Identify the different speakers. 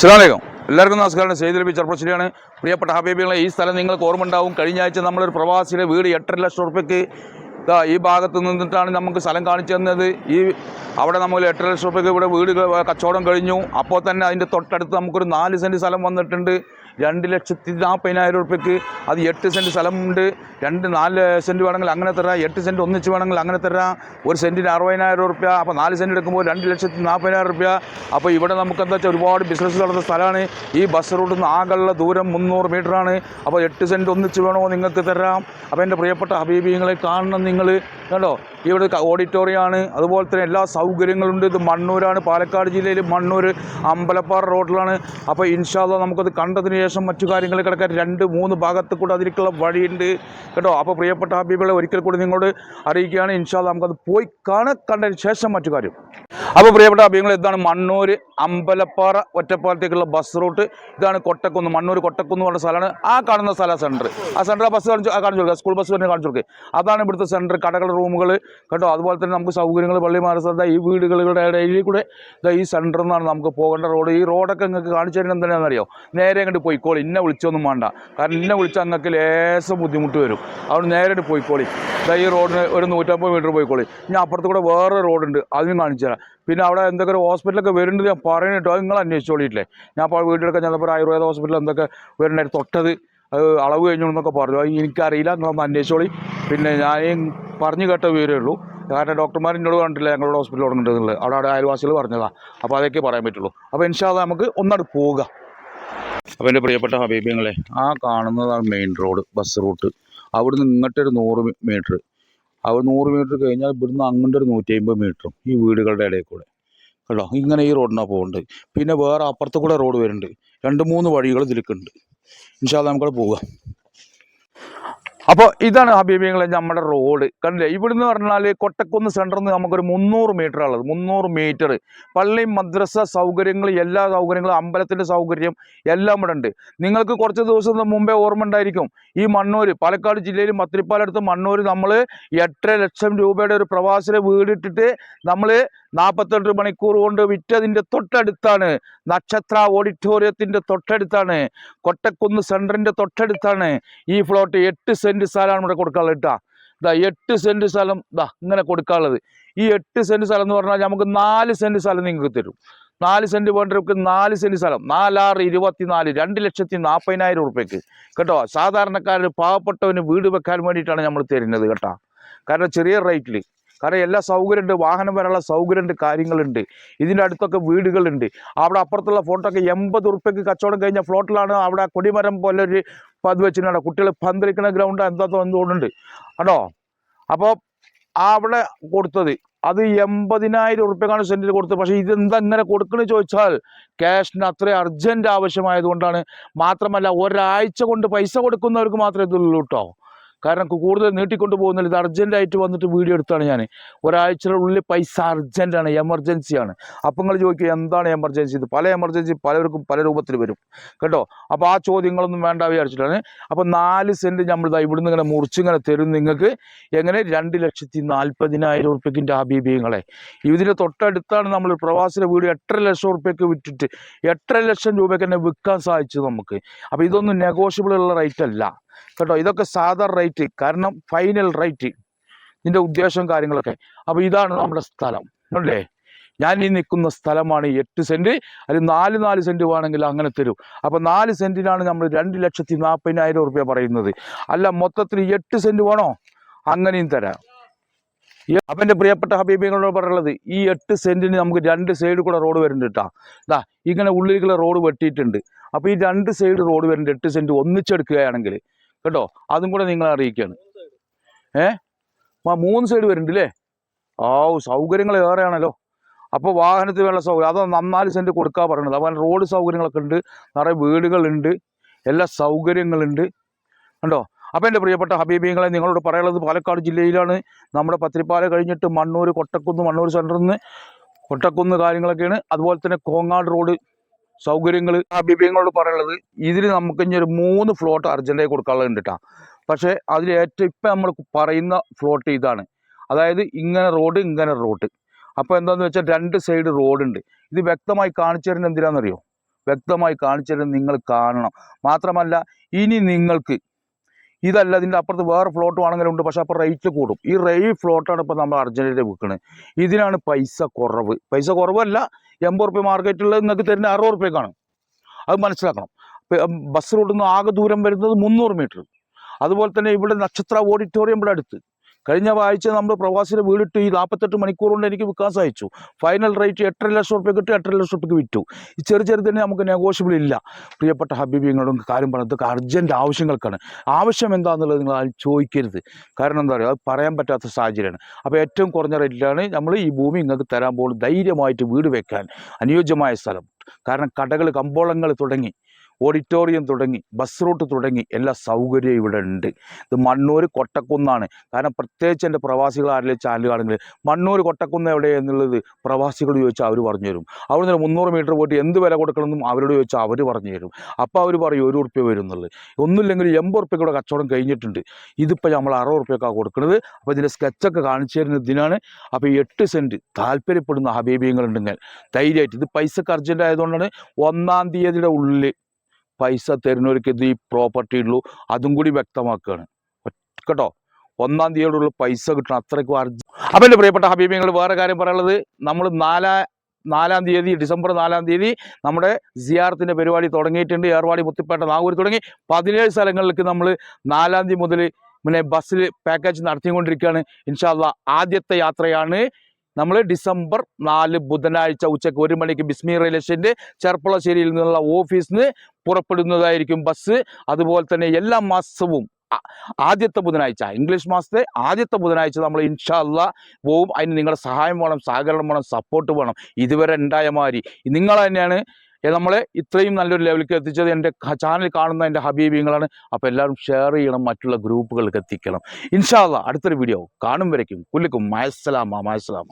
Speaker 1: അസ്സലാമലൈക്കും. എല്ലാവർക്കും നമസ്കാരം. സെയ്ത് ലബി ചെറുപ്പശ്ശേരിയാണ് പ്രിയപ്പെട്ട ഹബീബികളെ ഈ സ്ഥലം നിങ്ങൾക്ക് ഓർമ്മ ഉണ്ടാവും കഴിഞ്ഞ ആഴ്ച നമ്മളൊരു പ്രവാസിയുടെ വീട് എട്ടര ലക്ഷം റുപ്യക്ക് ഈ ഭാഗത്ത് നിന്നിട്ടാണ് നമുക്ക് സ്ഥലം കാണിച്ചു തന്നത്. ഈ അവിടെ നമ്മൾ എട്ടര ലക്ഷം റുപ്യക്ക് ഇവിടെ വീട് കച്ചവടം കഴിഞ്ഞു. അപ്പോൾ തന്നെ അതിന്റെ തൊട്ടടുത്ത് നമുക്കൊരു നാല് സെന്റ് സ്ഥലം വന്നിട്ടുണ്ട്. രണ്ട് ലക്ഷത്തി നാൽപ്പതിനായിരം രൂപയ്ക്ക് അത് എട്ട് സെന്റ് സ്ഥലമുണ്ട്. രണ്ട് നാല് സെന്റ് വേണമെങ്കിൽ അങ്ങനെ തരാം. എട്ട് സെന്റ് ഒന്നിച്ച് വേണമെങ്കിൽ അങ്ങനെ തരാം. ഒരു സെന്റിന് അറുപതിനായിരം രൂപ അപ്പോൾ നാല് സെന്റ് എടുക്കുമ്പോൾ രണ്ട് ലക്ഷത്തി നാൽപ്പതിനായിരം രൂപ അപ്പോൾ ഇവിടെ നമുക്ക് എന്താ വെച്ചാൽ ഒരുപാട് ബിസിനസ് നടത്തുന്ന സ്ഥലമാണ്. ഈ ബസ് റൂട്ടിൽ നിന്ന് ആകെയുള്ള ദൂരം മുന്നൂറ് മീറ്ററാണ് അപ്പോൾ എട്ട് സെന്റ് ഒന്നിച്ച് വേണമോ നിങ്ങൾക്ക് തരാം. അപ്പോൾ എന്റെ പ്രിയപ്പെട്ട ഹബീബിങ്ങളെ കാണണം നിങ്ങൾ കേട്ടോ ഇവിടെ ഓഡിറ്റോറിയമാണ് അതുപോലെ തന്നെ എല്ലാ സൗകര്യങ്ങളുണ്ട്. ഇത് മണ്ണൂരാണ്. പാലക്കാട് ജില്ലയിൽ മണ്ണൂർ അമ്പലപ്പാറ റോഡിലാണ് അപ്പോൾ ഇൻഷാല്ല നമുക്കത് കണ്ടതിന് ശേഷം മറ്റു കാര്യങ്ങൾ കിടക്കാൻ രണ്ട് മൂന്ന് ഭാഗത്ത് കൂടെ അതിലേക്കുള്ള വഴിയുണ്ട്. കേട്ടോ അപ്പോൾ പ്രിയപ്പെട്ട ഹബീബികളെ ഒരിക്കൽ കൂടി നിങ്ങളോട് അറിയിക്കുകയാണ്. ഇൻഷാല്ല നമുക്കത് പോയി കാണ കണ്ടതിന് ശേഷം മറ്റു കാര്യം. അപ്പോൾ പ്രിയപ്പെട്ട ഹബീബികൾ ഇതാണ് മണ്ണൂർ അമ്പലപ്പാറ ഒറ്റപ്പാലത്തേക്കുള്ള ബസ് റൂട്ട്. ഇതാണ് കൊട്ടക്കുന്ന് മണ്ണൂർ കൊട്ടക്കുന്ന് പറഞ്ഞ സ്ഥലമാണ്. ആ കാണുന്ന സ്ഥല സെന്റർ. ആ സെന്റർ ആ ബസ് കാണിച്ചു കാണിച്ചു കൊടുക്കുക സ്കൂൾ ബസ് തന്നെ കാണിച്ചു കൊടുക്കുക അതാണ് ഇവിടുത്തെ സെന്റർ. കടകൾ റൂമുകൾ. കേട്ടോ അതുപോലെ തന്നെ നമുക്ക് സൗകര്യങ്ങൾ പള്ളി മാറസ്ഥ ഈ വീടുകളുടെ ഇടയിൽ കൂടെ ഈ സെന്ററിൽ നിന്നാണ് നമുക്ക് പോകേണ്ട റോഡ്. ഈ റോഡൊക്കെ നിങ്ങൾക്ക് കാണിച്ചു തരുന്നത് എന്താണെന്നറിയോ നേരെ അങ്ങോട്ട് പോയിക്കോളി. ഇന്നെ വിളിച്ചൊന്നും വേണ്ട. കാരണം ഇന്നെ വിളിച്ചാൽ അങ്ങക്ക് ലേശം ബുദ്ധിമുട്ട് വരും. അവിടെ നേരിട്ട് പോയിക്കോളി. ദാ ഈ റോഡിന് ഒരു നൂറ്റമ്പത് മീറ്റർ പോയിക്കോളി. ഇനി അപ്പുറത്ത് കൂടെ വേറെ റോഡുണ്ട്. അതിനും കാണിച്ചു തരാം. പിന്നെ അവിടെ എന്തൊക്കെ ഒരു ഹോസ്പിറ്റലൊക്കെ വരുന്നുണ്ട് ഞാൻ പറയുന്നുട്ടോ അത് നിങ്ങൾ അന്വേഷിച്ചോളിയില്ലേ ഞാൻ അപ്പോൾ വീട്ടിലൊക്കെ ചെന്നപ്പോൾ ആയുർവേദ ഹോസ്പിറ്റൽ എന്തൊക്കെ വരുന്നുണ്ട് തൊട്ടത് അത് അളവ് കഴിഞ്ഞു എന്നൊക്കെ പറഞ്ഞു. അത് എനിക്കറിയില്ല. നിങ്ങളൊന്ന് അന്വേഷിച്ചോളി. പിന്നെ ഞാൻ പറഞ്ഞു കേട്ട വിവരമേ ഉള്ളൂ. കാരണം ഡോക്ടർമാർ എന്നോട് പറഞ്ഞിട്ടില്ല ഞങ്ങളുടെ ഹോസ്പിറ്റൽ ഉണ്ടെന്നുള്ളത് അവിടെ അവിടെ അയൽവാസികൾ പറഞ്ഞതാണ് അപ്പോൾ അതൊക്കെ പറയാൻ പറ്റുള്ളൂ. അപ്പോൾ ഇൻഷാല്ല നമുക്ക് ഒന്നട് പോവുക അപ്പോൾ എന്റെ പ്രിയപ്പെട്ട ഹബീബിങ്ങളെ ആ കാണുന്നതാണ് മെയിൻ റോഡ് ബസ് റൂട്ട് അവിടെ അവിടുന്ന് ഇങ്ങോട്ടൊരു നൂറ് മീറ്റർ അവിടെ നൂറ് മീറ്റർ കഴിഞ്ഞാൽ ഇവിടുന്ന് അങ്ങോട്ട് ഒരു നൂറ്റി അമ്പത് മീറ്ററും ഈ വീടുകളുടെ ഇടയിൽ കൂടെ. കേട്ടോ ഇങ്ങനെ ഈ റോഡിനാണ് പോകുന്നുണ്ട് പിന്നെ വേറെ അപ്പുറത്ത് കൂടെ റോഡ് വരുന്നുണ്ട് രണ്ട് മൂന്ന് വഴികൾ ഇതിലേക്കുണ്ട് ഇൻഷാല്ല നമുക്കവിടെ പോവുക അപ്പോൾ ഇതാണ് ഹബീബിയങ്ങളെ നമ്മുടെ റോഡ്. കണ്ടില്ലേ? ഇവിടുന്ന് പറഞ്ഞാൽ കൊട്ടക്കുന്ന് സെന്ററിൽ നിന്ന് നമുക്കൊരു മുന്നൂറ് മീറ്റർ ഉള്ളത്. മുന്നൂറ് മീറ്റർ പള്ളി മദ്രസ സൗകര്യങ്ങൾ എല്ലാ സൗകര്യങ്ങളും അമ്പലത്തിന്റെ സൗകര്യം എല്ലാം ഇവിടെ ഉണ്ട്. നിങ്ങൾക്ക് കുറച്ച് ദിവസം മുമ്പേ ഓർമ്മ ഉണ്ടായിരിക്കും. ഈ മണ്ണൂർ പാലക്കാട് ജില്ലയിൽ മത്തിരിപ്പാലടുത്ത് മണ്ണൂർ നമ്മൾ എട്ടര ലക്ഷം രൂപയുടെ ഒരു പ്രവാസിയുടെ വീടിട്ടിട്ട് നമ്മൾ നാൽപ്പത്തെട്ട് മണിക്കൂർ കൊണ്ട് വിറ്റതിന്റെ തൊട്ടടുത്താണ്. നക്ഷത്ര ഓഡിറ്റോറിയത്തിന്റെ തൊട്ടടുത്താണ്. കൊട്ടക്കുന്ന് സെന്ററിന്റെ തൊട്ടടുത്താണ്. ഈ ഫ്ലോട്ട് എട്ട് സെന്റ് സ്ഥലമാണ് ഇവിടെ കൊടുക്കാനുള്ളത് കേട്ടോ. ഇതാ എട്ട് സെന്റ് സ്ഥലം ഇതാ ഇങ്ങനെ കൊടുക്കാനുള്ളത്. ഈ എട്ട് സെന്റ് സ്ഥലം എന്ന് പറഞ്ഞാൽ നമുക്ക് നാല് സെന്റ് സ്ഥലം നിങ്ങൾക്ക് തരും. നാല് സെന്റ് വേണ്ടവർക്ക് നാല് സെന്റ് സ്ഥലം. നാലാറ് ഇരുപത്തിനാല് രണ്ട് ലക്ഷത്തി നാൽപ്പതിനായിരം ഉറുപ്പ്യക്ക്. കേട്ടോ സാധാരണക്കാരന് പാവപ്പെട്ടവന് വീട് വെക്കാൻ വേണ്ടിയിട്ടാണ് നമ്മൾ തരുന്നത് കേട്ടോ. കാരണം ചെറിയ റേറ്റിൽ കാരണം എല്ലാ സൗകര്യമുണ്ട് വാഹനം വരാനുള്ള സൗകര്യമുണ്ട് കാര്യങ്ങളുണ്ട്. ഇതിന്റെ അടുത്തൊക്കെ വീടുകളുണ്ട്. അവിടെ അപ്പുറത്തുള്ള ഫ്ലോട്ടൊക്കെ എൺപത് ഉറുപ്പ്യക്ക് കച്ചവടം കഴിഞ്ഞ ഫ്ലോട്ടിലാണ് അവിടെ കൊടിമരം പോലെ ഒരു പത് വെച്ചിട്ടുണ്ട് കുട്ടികൾ പന്തലിക്കുന്ന ഗ്രൗണ്ട് എന്താ തോന്നുന്നുണ്ട്. കേട്ടോ അപ്പോൾ അവിടെ കൊടുത്തത്. അത് എൺപതിനായിരം ഉറുപ്പ്യക്കാണ് സെന്റിൽ കൊടുത്തത്. പക്ഷേ ഇതെന്താ ഇങ്ങനെ കൊടുക്കണമെന്ന് ചോദിച്ചാൽ ക്യാഷിന് അത്ര അർജന്റ് ആവശ്യമായതുകൊണ്ടാണ്. മാത്രമല്ല ഒരാഴ്ച കൊണ്ട് പൈസ കൊടുക്കുന്നവർക്ക് മാത്രമേ ഇതുള്ളൂ കേട്ടോ. കാരണം കൂടുതൽ നീട്ടിക്കൊണ്ട് പോകുന്നില്ല ഇത് അർജന്റായിട്ട് വന്നിട്ട് വീഡിയോ എടുത്താണ് ഞാൻ ഒരാഴ്ചയുടെ ഉള്ളിൽ പൈസ അർജന്റാണ് എമർജൻസിയാണ് അപ്പം നിങ്ങൾ ചോദിക്കുക എന്താണ് എമർജൻസി ഇത്? പല എമർജൻസി പലർക്കും പല രൂപത്തിൽ വരും. കേട്ടോ? അപ്പോൾ ആ ചോദ്യങ്ങളൊന്നും വേണ്ട വിചാരിച്ചിട്ടാണ്. അപ്പോൾ നാല് സെന്റ് നമ്മൾ ഇവിടുന്ന് ഇങ്ങനെ മുറിച്ചിങ്ങനെ തരും നിങ്ങൾക്ക് എങ്ങനെ? രണ്ട് ലക്ഷത്തി നാൽപ്പതിനായിരം ഉറുപ്പ്യക്കിന്റെ ഹബീബിങ്ങളെ ഇതിന്റെ തൊട്ടടുത്താണ് നമ്മൾ പ്രവാസിയുടെ വീട് എട്ടര ലക്ഷം ഉറുപ്പ്യക്ക് വിറ്റിട്ട് എട്ടര ലക്ഷം രൂപയ്ക്ക് തന്നെ വിൽക്കാൻ സാധിച്ചു നമുക്ക്. അപ്പോൾ ഇതൊന്നും നെഗോഷ്യബിൾ ഉള്ള റേറ്റ് അല്ല. കേട്ടോ ഇതൊക്കെ സാധാരണ റേറ്റ് കാരണം ഫൈനൽ റേറ്റ് ഇതിന്റെ ഉദ്ദേശവും കാര്യങ്ങളൊക്കെ. അപ്പോൾ ഇതാണ് നമ്മുടെ സ്ഥലം അല്ലേ? ഞാൻ ഈ നിൽക്കുന്ന സ്ഥലമാണ് എട്ട് സെന്റ് അതിൽ നാല് നാല് സെന്റ് വേണമെങ്കിൽ അങ്ങനെ തരും. അപ്പോൾ നാല് സെന്റിനാണ് നമ്മൾ രണ്ട് ലക്ഷത്തി നാൽപ്പതിനായിരം റുപ്യ പറയുന്നത്. അല്ല മൊത്തത്തിൽ എട്ട് സെന്റ് വേണോ? അങ്ങനെയും തരാം. അവന്റെ പ്രിയപ്പെട്ട ഹബീബികളോട് പറയുന്നത് ഈ എട്ട് സെന്റിന് നമുക്ക് രണ്ട് സൈഡിൽ കൂടെ റോഡ് വരുന്നുണ്ട് കേട്ടോ ഇതാ ഇങ്ങനെ ഉള്ളിലേക്കുള്ള റോഡ് വെട്ടിയിട്ടുണ്ട്. അപ്പോൾ ഈ രണ്ട് സൈഡ് റോഡ് വരുന്നുണ്ട് എട്ട് സെന്റ് ഒന്നിച്ചെടുക്കുകയാണെങ്കിൽ കേട്ടോ? അതും കൂടെ നിങ്ങൾ അറിയിക്കുകയാണ് ഏ? മൂന്ന് സൈഡ് വരുന്നുണ്ട് അല്ലേ ആ സൗകര്യങ്ങൾ ഏറെയാണല്ലോ. അപ്പോൾ വാഹനത്തിന് വേണ്ട സൗകര്യം അത് നന്നാൽ സെന്റ് കൊടുക്കാൻ പറയണത്. അപ്പോൾ റോഡ് സൗകര്യങ്ങളൊക്കെ ഉണ്ട് നിറയെ വീടുകളുണ്ട് എല്ലാ സൗകര്യങ്ങളുണ്ട്. കണ്ടോ? അപ്പോൾ എന്റെ പ്രിയപ്പെട്ട ഹബീബിങ്ങളെ നിങ്ങളോട് പറയാനുള്ളത് പാലക്കാട് ജില്ലയിലാണ്. നമ്മുടെ പത്തിരിപ്പാല കഴിഞ്ഞിട്ട് മണ്ണൂർ കൊട്ടക്കുന്ന് മണ്ണൂർ സെന്ററിൽ നിന്ന് കൊട്ടക്കുന്ന് കാര്യങ്ങളൊക്കെയാണ്. അതുപോലെ തന്നെ കോങ്ങാട് റോഡ് സൗകര്യങ്ങൾ അഭിപ്രായങ്ങളോട് പറയുന്നത് ഇതിൽ നമുക്ക് ഇനി ഒരു മൂന്ന് ഫ്ലോട്ട് അർജന്റായി കൊടുക്കാനുള്ളത് കേട്ടോ പക്ഷേ അതിൽ ഏറ്റവും ഇപ്പം നമ്മൾ പറയുന്ന ഫ്ലോട്ട് ഇതാണ്. അതായത് ഇങ്ങനെ റോഡ് ഇങ്ങനെ റോഡ് അപ്പോൾ എന്താണെന്ന് വെച്ചാൽ രണ്ട് സൈഡ് റോഡുണ്ട് ഇത് വ്യക്തമായി കാണിച്ചു തരുന്നത് എന്തിനാണെന്നറിയോ? വ്യക്തമായി കാണിച്ചു തരുന്നത് നിങ്ങൾ കാണണം. മാത്രമല്ല ഇനി നിങ്ങൾക്ക് ഇതല്ല ഇതിന്റെ അപ്പുറത്ത് വേറെ ഫ്ലോട്ട് ആണെങ്കിലും ഉണ്ട് പക്ഷേ അപ്പോൾ റേറ്റ് കൂടും. ഈ റേ ഫ്ലോട്ടാണ് ഇപ്പോൾ നമ്മൾ അർജന്റീന വിൽക്കുന്നത് ഇതിനാണ് പൈസ കുറവ്. പൈസ കുറവല്ല എൺപത് റുപ്യ മാർക്കറ്റിൽ നിങ്ങൾക്ക് തരുന്ന അറുപത് റുപ്യക്കാണ് അത് മനസ്സിലാക്കണം. ബസ് റൂട്ടിൽ നിന്ന് ആകെ ദൂരം വരുന്നത് മുന്നൂറ് മീറ്റർ അതുപോലെ തന്നെ ഇവിടെ നക്ഷത്ര ഓഡിറ്റോറിയം ഇവിടെ അടുത്ത്. കഴിഞ്ഞ ആഴ്ച നമ്മൾ പ്രവാസിയുടെ വീടിട്ട് ഈ നാൽപ്പത്തെട്ട് മണിക്കൂർ കൊണ്ട് എനിക്ക് വിൽക്കാൻ സാധിച്ചു ഫൈനൽ റേറ്റ് എട്ടര ലക്ഷം റുപ്യ കിട്ടി എട്ടര ലക്ഷം റുപ്യക്ക് വിറ്റു. ഈ ചെറിയ ചെറിയ തന്നെ നമുക്ക് നെഗോഷ്യബിൾ ഇല്ല. പ്രിയപ്പെട്ട ഹബീബിങ്ങളോടും കാര്യം പറഞ്ഞത് അർജന്റ് ആവശ്യങ്ങൾക്കാണ്. ആവശ്യം എന്താണെന്നുള്ളത് നിങ്ങൾ ചോദിക്കരുത്. കാരണം എന്താ പറയുക അത് പറയാൻ പറ്റാത്ത സാഹചര്യമാണ്. അപ്പോൾ ഏറ്റവും കുറഞ്ഞ റേറ്റിലാണ് നമ്മൾ ഈ ഭൂമി നിങ്ങൾക്ക് തരാൻ പോകുന്നത്. ധൈര്യമായിട്ട് വീട് വെക്കാൻ അനുയോജ്യമായ സ്ഥലം. കാരണം കടകൾ കമ്പോളങ്ങൾ തുടങ്ങി. ഓഡിറ്റോറിയം തുടങ്ങി ബസ് റൂട്ട് തുടങ്ങി എല്ലാ സൗകര്യവും ഇവിടെ ഉണ്ട്. ഇത് മണ്ണൂർ കൊട്ടക്കുന്നാണ്. കാരണം പ്രത്യേകിച്ച് എന്റെ പ്രവാസികൾ ആരെങ്കിലും ചാനൽ കാണുന്നത് മണ്ണൂർ കൊട്ടക്കുന്ന് എവിടെ എന്നുള്ളത് പ്രവാസികൾ ചോദിച്ചാൽ അവർ പറഞ്ഞു തരും അവിടെ നിന്ന് മുന്നൂറ് മീറ്റർ പോയിട്ട് എന്ത് വില കൊടുക്കണമെന്നും അവരോട് ചോദിച്ചാൽ അവർ പറഞ്ഞു തരും അപ്പോൾ അവർ പറയും ഒരു ഉറുപ്പ്യ വരും എന്നുള്ളത്. ഒന്നുമില്ലെങ്കിൽ എൺപത് ഉറുപ്പ്യക്കൂടെ കച്ചവടം കഴിഞ്ഞിട്ടുണ്ട്. ഇതിപ്പോൾ നമ്മൾ അറുപത് ഉറുപ്പ്യക്കാണ് കൊടുക്കുന്നത്. അപ്പോൾ ഇതിന്റെ സ്കെച്ചൊക്കെ കാണിച്ചു തരുന്ന ഇതിനാണ്. അപ്പോൾ എട്ട് സെന്റ് താല്പര്യപ്പെടുന്ന ഹബീബിയങ്ങളുണ്ടെങ്കിൽ ധൈര്യമായിട്ട് ഇത് പൈസക്ക് അർജന്റ് ആയതുകൊണ്ടാണ് ഒന്നാം തീയതിയുടെ ഉള്ളിൽ പൈസ തരുന്നവർക്ക് ഇത് ഈ പ്രോപ്പർട്ടി ഉള്ളൂ. അതും കൂടി വ്യക്തമാക്കുകയാണ്. കേട്ടോ? ഒന്നാം തീയതിയോടുള്ള പൈസ കിട്ടണം. അത്രയ്ക്കും അർജ അപ്പം എന്റെ പ്രിയപ്പെട്ട ഹബീബിങ്ങൾ വേറെ കാര്യം പറയാനുള്ളത്? നമ്മൾ നാലാ നാലാം തീയതി ഡിസംബർ നാലാം തീയതി നമ്മുടെ സിയാറത്തിന്റെ പരിപാടി തുടങ്ങിയിട്ടുണ്ട്. ഏർവാടി മുത്തിപ്പേട്ട നാഗൂർ തുടങ്ങി പതിനേഴ് സ്ഥലങ്ങളിലേക്ക് നമ്മൾ നാലാം തീയതി മുതൽ പിന്നെ ബസ്സിൽ പാക്കേജ് നടത്തിക്കൊണ്ടിരിക്കുകയാണ്. ഇൻഷാല്ല ആദ്യത്തെ യാത്രയാണ് നമ്മൾ ഡിസംബർ നാല് ബുധനാഴ്ച ഉച്ചയ്ക്ക് ഒരു മണിക്ക് ബിസ്മി റിലേഷന്റെ ചെർപ്പളശ്ശേരിയിൽ നിന്നുള്ള ഓഫീസിൽ നിന്ന് പുറപ്പെടുന്നതായിരിക്കും ബസ്. അതുപോലെ തന്നെ എല്ലാ മാസവും ആദ്യത്തെ ബുധനാഴ്ച ഇംഗ്ലീഷ് മാസത്തെ ആദ്യത്തെ ബുധനാഴ്ച നമ്മൾ ഇൻഷാല്ല പോവും. അതിന് നിങ്ങളുടെ സഹായം വേണം സഹകരണം വേണം സപ്പോർട്ട് വേണം. ഇതുവരെ ഉണ്ടായ മാതിരി. നിങ്ങൾ തന്നെയാണ് നമ്മളെ ഇത്രയും നല്ലൊരു ലെവലിലേക്ക് എത്തിച്ചത് എന്റെ ചാനൽ കാണുന്ന എന്റെ ഹബീബിങ്ങളാണ് അപ്പോൾ എല്ലാവരും ഷെയർ ചെയ്യണം മറ്റുള്ള ഗ്രൂപ്പുകൾക്ക് എത്തിക്കണം. ഇൻഷാല്ല അടുത്തൊരു വീഡിയോ കാണും വരയ്ക്കും. കുല്ലിക്കും മയസ്സലാമ മയസ്സലാമ.